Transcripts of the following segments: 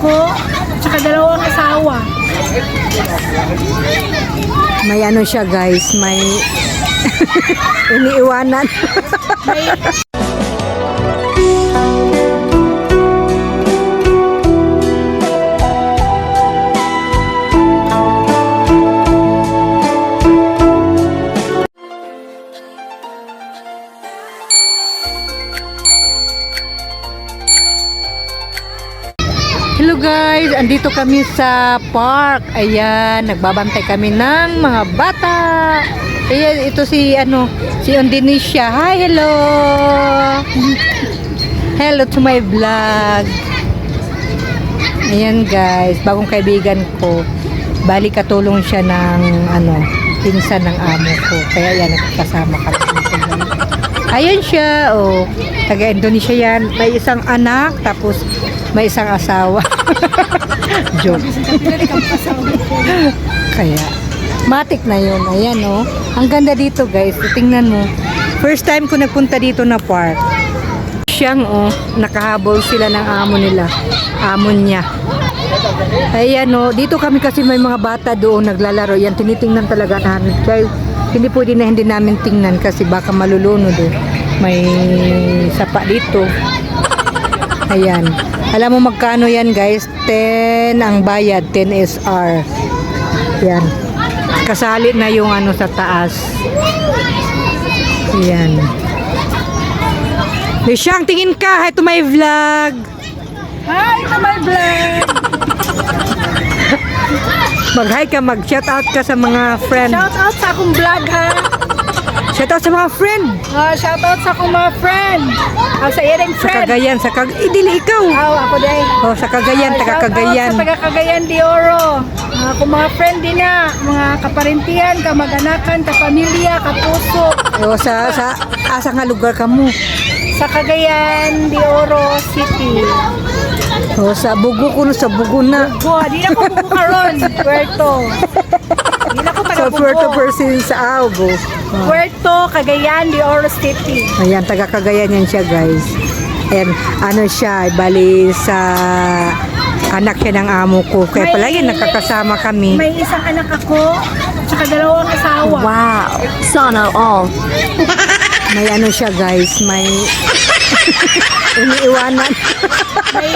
ako, tsaka dalawang asawa. May ano siya guys, may iniiwanan. May andito kami sa park. Ayan, nagbabantay kami ng mga bata. Ayan, ito si ano, si Indonesia. Hi, hello. hello to my vlog. Ayan guys, bagong kaibigan ko. Bali katulong siya ng ano, pinsan ng amo ko. Kaya yan, nakakasama kami. Ayan siya, oh. Taga Indonesia yan. May isang anak, tapos may isang asawa. Joke. Kaya, matik na yun. Ayan, oh. Ang ganda dito, guys. Tingnan mo. First time ko nagpunta dito na park. Siyang, oh, nakahabol sila ng amo nila. Amo niya. Ayan, oh. Dito kami kasi may mga bata doon naglalaro. Yan, tinitingnan talaga namin. Kaya, hindi pwede na hindi namin tingnan kasi baka malulunod, eh. May sapa dito. Ayan. Alam mo magkano yan guys? 10 ang bayad, 10 SR. Yan. Kasali na yung ano sa taas. Ayan. Misyang, tingin ka. Hi to my vlog. Hi to my vlog! Mag-hi ka, mag-shout out ka sa mga friend. Shout out sa akong vlog ha! Shout out sa mga friend. Uh, shout out sa akong mga friend! Ah, sa iring Sa friend! Cagayan, sa Cag... Eh, dili ikaw. Aw, ako din. Oh, sa Cagayan, taga Shout out Cagayan. Sa taga Cagayan de Oro. Mga kung mga friend din na, mga kaparintiyan, kamag-anakan, kapamilya, kapuso. Oh, sa sa asa nga lugar ka mo? Sa Cagayan de Oro City. Oh, sa bugo ko no, sa bugo na. Buwa, di na ko bubukaron. Puerto. Di na ko taga Sa Puerto Persin sa Augo. Puerto, Cagayan de Oro City. Ayan, taga Cagayan yan siya, guys. And ano siya, bali sa anak siya ng amo ko. Kaya May- palagi nakakasama kami. May isang anak ako, tsaka dalawang asawa. Wow! Sana all. May ano siya, guys. May iniiwanan. May,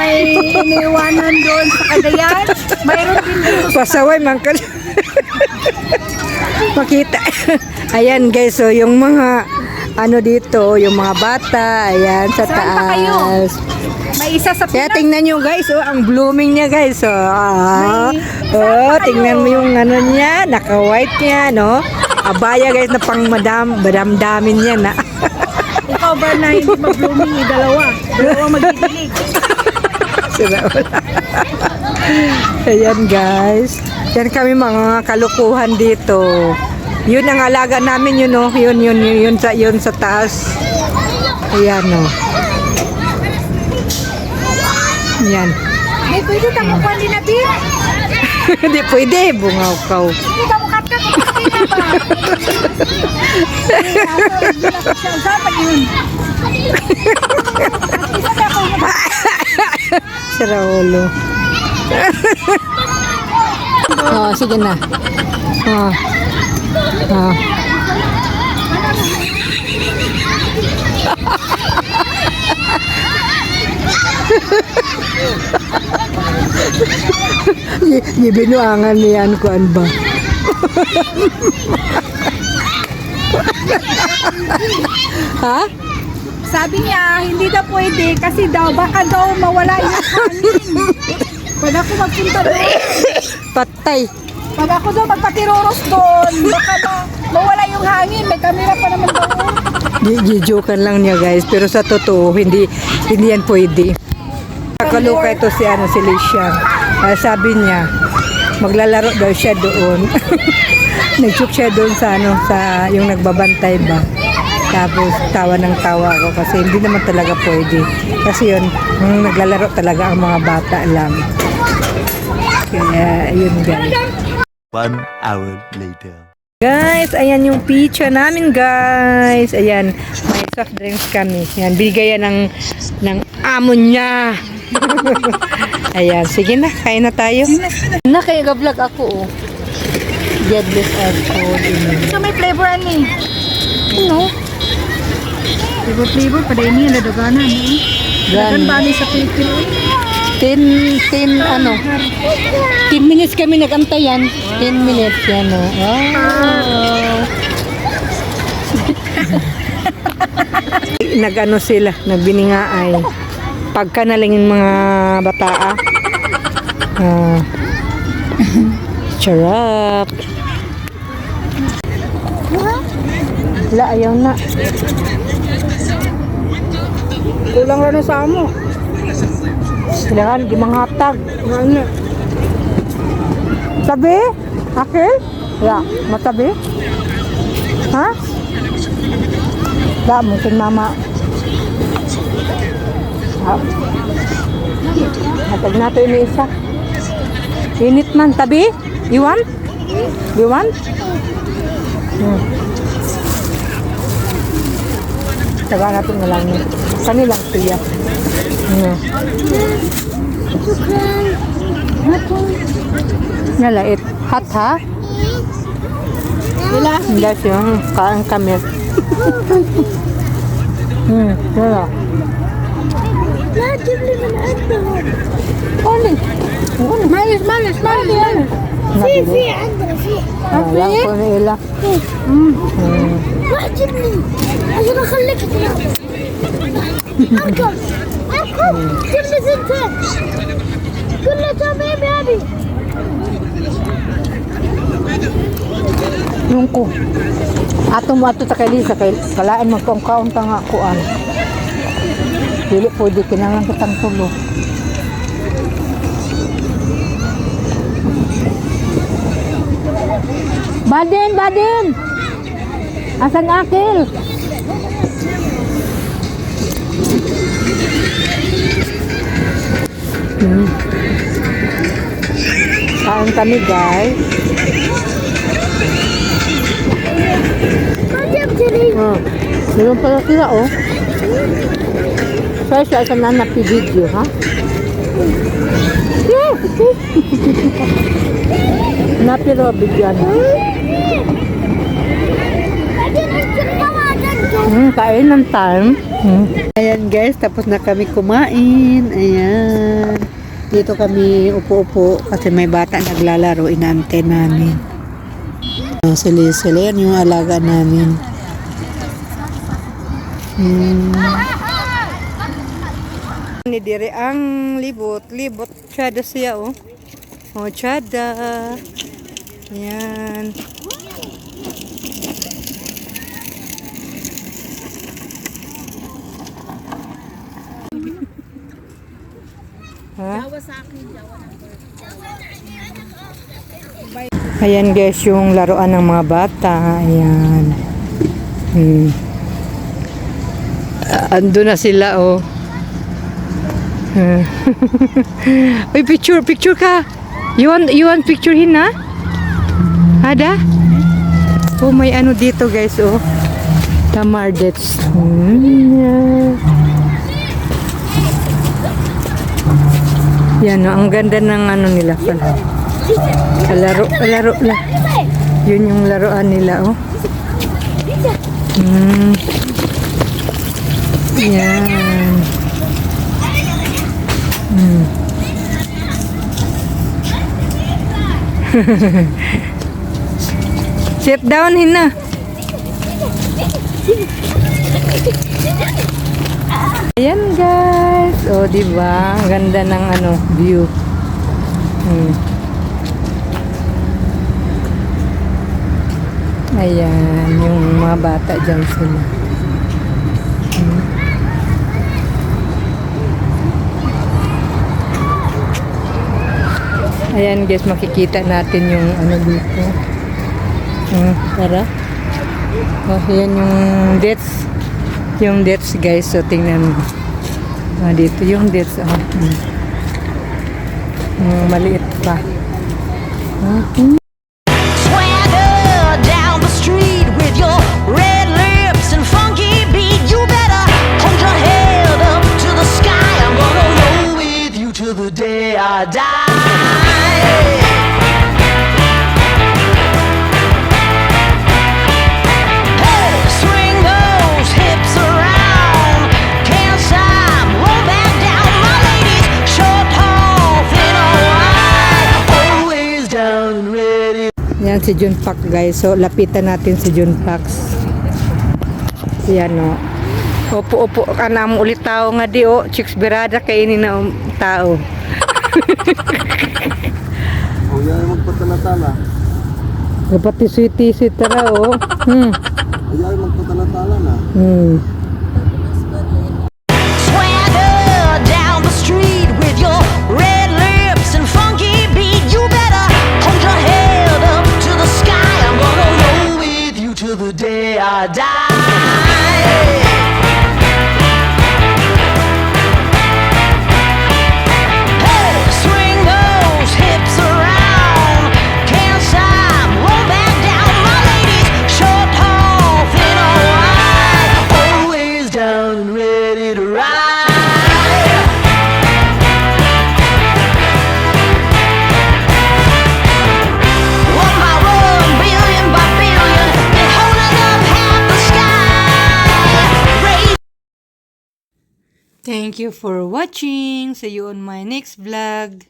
may iniwanan doon sa Cagayan. Mayroon din dito sa Pasaway man ka. Makita. Ayan guys, so yung mga ano dito, yung mga bata, ayan sa Saan pa kayo? taas. May isa sa Kaya tingnan nyo guys, oh, ang blooming niya guys. Oh, ah. Oh tingnan mo yung ano niya, naka-white niya, no? Abaya guys na pang madam, madamdamin niya na. Ikaw ba na hindi mag-blooming ni dalawa? Dalawa magdidilig. Sila wala. Ayan guys. Yan kami mga kalukuhan dito. Yun ang alaga namin yun oh. Yun yun yun, yun sa yun sa taas. Ayan oh. Yan. May pwede ka din na din. Hindi pwede bungaw. Hindi ka ba? Hindi ko siya. Saan pa yun? Raulo. oh, sige na. Oh. Oh. Gibinuangan niyan ko an ba? ha? Sabi niya, hindi daw pwede kasi daw baka daw mawala yung hangin. Pag ako magpunta doon, Patay. Pag ako daw magpatiroros doon, baka ma- mawala yung hangin. May camera pa naman doon. Gijokan lang niya guys, pero sa totoo hindi hindi yan pwede. Nakaluka ito si ano si Licia. Ah, sabi niya maglalaro daw siya doon. Nag-joke siya doon sa ano sa yung nagbabantay ba. Tapos tawa ng tawa ako kasi hindi naman talaga pwede. Kasi yun, mm, naglalaro talaga ang mga bata lang. Kaya yun guys. One hour later. Guys, ayan yung pizza namin, guys. Ayan, may soft drinks kami. Ayan, bigay yan ng, ng amo niya. Ayan, sige na, kain na tayo. Na, kaya vlog ako, oh. Godless as food. So may flavor ani. Ano? Flavor flavor pa din ni nadagana ni. Dagan Gan. ba ni sa pilpil? 10, 10, ano? 10 minutes kami nagantayan. 10 minutes, yan, oh. Wow. Nag-ano sila, nagbiningaay. Pagka nalingin mga bataa. Ah. Charap. Wala, ayaw na. Kulang ra na sa amo. Kailangan, di mga hatag. Ano? Tabi? Akil? Ya, matabi? Ha? Da, mungkin mama. Ha? Hatag nato ini isa. Init man, tabi? Iwan? Iwan? Hmm. Taga natin na lang. Kanilang tiya. Nalait. Hot حطها. يلا Hindi siya. Kaan kami. لا تجيب لي من عندهم قولي. قولي معلش معلش معلش في في عندنا في. آه، لا قولي لا روح جيب لي عشان اخليك تنام أركب. Kırmızıntı. Kırmızıntı mı abi? Yung ko. Atong mo ato ta kay Lisa kay kalaan mo kung kaon ta nga kuan. Ah. Dili kinangan kitang tulo. Badin, badin. Asang akil? Hmm. Saan kami guys? Oh. Meron pala sila oh. Saya sa sana video ha. na pero bigyan. Hmm, kain ng time. Hmm. Ayan guys, tapos na kami kumain. Ayan. Dito kami upo-upo kasi may bata naglalaro. Inaantay namin. Oh, sili sila yan yung alaga namin. Hmm. Ni dire ang libot, libot tsada siya oh. Oh, tsada. Yan. Ha? Ayan guys, yung laruan ng mga bata. Ayan. Hmm. Ah, ando na sila, oh. Uy, picture, picture ka. You want, you want picture hin, ha? Ada? Oh, may ano dito, guys, oh. Tamardets. Hmm, Yan, oh, ang ganda ng ano nila pala. Laro, laro la. Yun yung laruan nila, oh. Hmm. Yan. Hmm. Sit down, Hina. Ayan guys. Oh, di ba? Ganda ng ano, view. Hmm. Ayan, yung mga bata dyan sila. Hmm. Ayan guys, makikita natin yung ano dito. Hmm, tara. Oh, ayan yung dates. Yung dates guys, so tingnan mo. Ah, dito yung dates. Oh. Hmm. Hmm, maliit pa. Hmm. Ready. Yan si Jun Pak guys. So lapitan natin si Jun Pax. Yan o. Opo, opo ka na ulit tao nga di o. Chicks berada kainin na um, tao. Huwag yan magpatalatala. Dapat isuit-isuit tara o. Hmm. Huwag yan magpatalatala na. Hmm. Thank you for watching. See you on my next vlog.